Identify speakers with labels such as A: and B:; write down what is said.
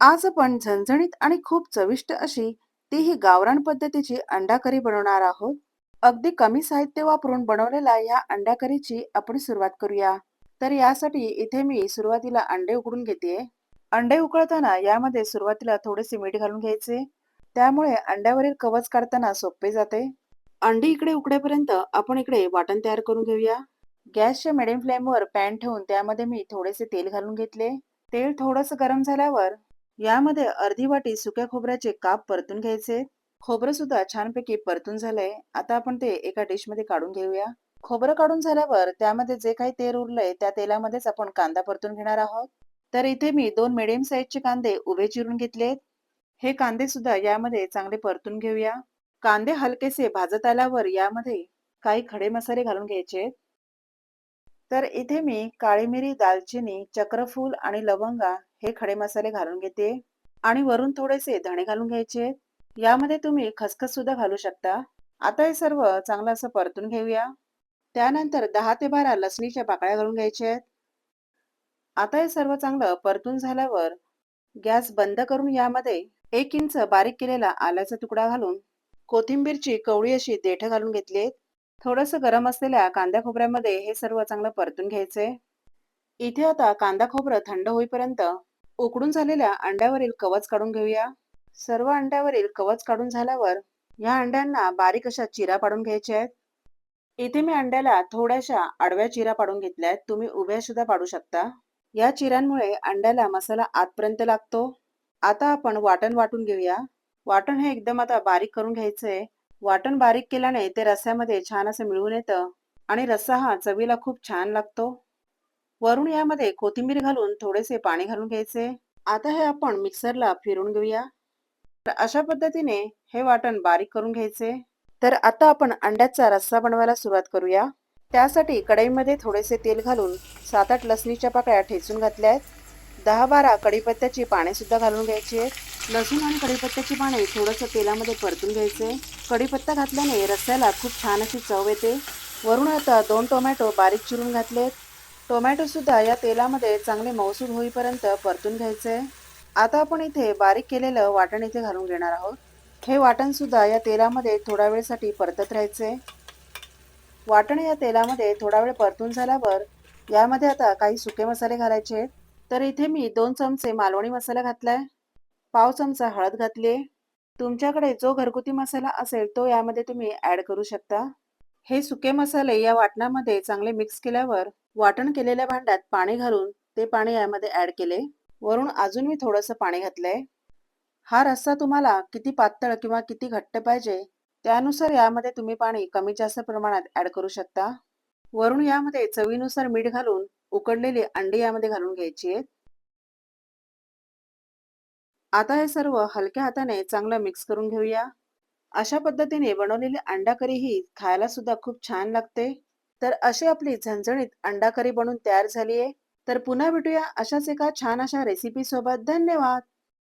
A: आज आपण झणझणीत आणि खूप चविष्ट अशी तीही गावरान पद्धतीची अंडा करी बनवणार आहोत. अगदी कमी साहित्य वापरून बनवलेल्या या अंडा करीची आपण सुरुवात करूया. तर यासाठी इथे मी सुरुवातीला अंडे उकडून घेते अंडे उकळताना यामध्ये सुरुवातीला थोडेसे मीठ घालून घ्यायचे. त्यामुळे अंड्यावरील कवच काढताना सोपे जाते. अंडी इकडे उकडेपर्यंत आपण इकडे वाटण तयार करून घेऊया. गॅसच्या मिडियम फ्लेमवर पॅन ठेवून त्यामध्ये मी थोडेसे तेल घालून घेतले. तेल थोडंसं गरम झाल्यावर यामध्ये अर्धी वाटी सुक्या खोबऱ्याचे काप परतून घ्यायचे. खोबरं सुद्धा छानपैकी परतून झालंय. आता आपण ते एका डिशमध्ये काढून घेऊया. खोबरं काढून झाल्यावर त्यामध्ये जे काही तेल उरलंय त्या तेलामध्येच आपण कांदा परतून घेणार आहोत. तर इथे मी दोन मिडियम साईजचे कांदे उभे चिरून घेतलेत. हे कांदे सुद्धा यामध्ये चांगले परतून घेऊया. कांदे हलकेसे भाजत आल्यावर यामध्ये काही खडे मसाले घालून घ्यायचे. तर इथे मी काळी मिरी दालचिनी चक्रफूल आणि लवंगा हे खडे मसाले घालून घेते. आणि वरून थोडेसे धणे घालून घ्यायचे. यामध्ये तुम्ही खसखस सुद्धा घालू शकता. आता हे सर्व चांगलं असं परतून घेऊया. त्यानंतर दहा ते बारा लसणीच्या पाकळ्या घालून घ्यायच्या. आता हे सर्व चांगलं परतून झाल्यावर गॅस बंद करून यामध्ये एक इंच बारीक केलेला आल्याचा तुकडा घालून कोथिंबीरची कवळी अशी देठ घालून घेतली थोडस गरम असलेल्या कांद्या खोबऱ्यामध्ये हे सर्व चांगलं परतून घ्यायचंय इथे आता कांदा खोबरं थंड होईपर्यंत उकडून झालेल्या अंड्यावरील कवच काढून घेऊया. सर्व अंड्यावरील कवच काढून झाल्यावर या अंड्यांना बारीक अशा चिरा पाडून घ्यायच्या आहेत. इथे मी अंड्याला थोड्याशा आडव्या चिरा पाडून घेतल्या आहेत तुम्ही उभ्या सुद्धा पाडू शकता. या चिरांमुळे अंड्याला मसाला आतपर्यंत लागतो. आता आपण वाटण वाटून घेऊया. वाटण हे एकदम आता बारीक करून घ्यायचंय वाटण बारीक केल्याने ते रस्स्यामध्ये छान असं मिळून येतं आणि रस्सा हा चवीला खूप छान लागतो. वरून यामध्ये कोथिंबीर घालून थोडेसे पाणी घालून घ्यायचे. आता हे आपण मिक्सरला फिरून घेऊया. तर अशा पद्धतीने हे वाटण बारीक करून घ्यायचे. तर आता आपण अंड्याचा रस्सा बनवायला सुरुवात करूया. त्यासाठी कढईमध्ये थोडेसे तेल घालून सात आठ लसणीच्या पाकळ्या ठेचून घातल्या आहेत दहा बारा कढीपत्त्याची पानेसुद्धा घालून घ्यायची आहेत. लसूण आणि कढीपत्त्याची पाने थोडंसं तेलामध्ये परतून घ्यायचे. कढीपत्ता घातल्याने रस्स्याला खूप छान अशी चव येते. वरून आता दोन टोमॅटो बारीक चिरून घातलेत. टोमॅटोसुद्धा या तेलामध्ये चांगले मौसूद होईपर्यंत परतून घ्यायचे. आता आपण इथे बारीक केलेलं वाटण इथे घालून घेणार आहोत. हे वाटणसुद्धा या तेलामध्ये थोडा वेळसाठी परतत राहायचे. वाटण या तेलामध्ये थोडा वेळ परतून झाल्यावर यामध्ये आता काही सुके मसाले घालायचे तर इथे मी दोन चमचे मालवणी मसाला घातला आहे पाव चमचा हळद घातली तुमच्याकडे जो घरगुती मसाला असेल तो यामध्ये तुम्ही ऍड करू शकता. हे सुके मसाले या वाटणामध्ये चांगले मिक्स केल्यावर वाटण केलेल्या भांड्यात पाणी घालून ते पाणी यामध्ये ऍड केले. वरून अजून मी थोडंसं पाणी घातलंय. हा रस्सा तुम्हाला किती पातळ किंवा किती घट्ट पाहिजे त्यानुसार यामध्ये तुम्ही पाणी कमी जास्त प्रमाणात ऍड करू शकता. वरून यामध्ये चवीनुसार मीठ घालून उकडलेली अंडी यामध्ये घालून घ्यायची आहेत. आता हे सर्व हलक्या हाताने चांगलं मिक्स करून घेऊया. अशा पद्धतीने बनवलेली अंडा करी ही खायला सुद्धा खूप छान लागते. तर अशी आपली झणझणीत अंडा करी बनून तयार झालीये. तर पुन्हा भेटूया अशाच एका छान अशा रेसिपी सोबत. धन्यवाद!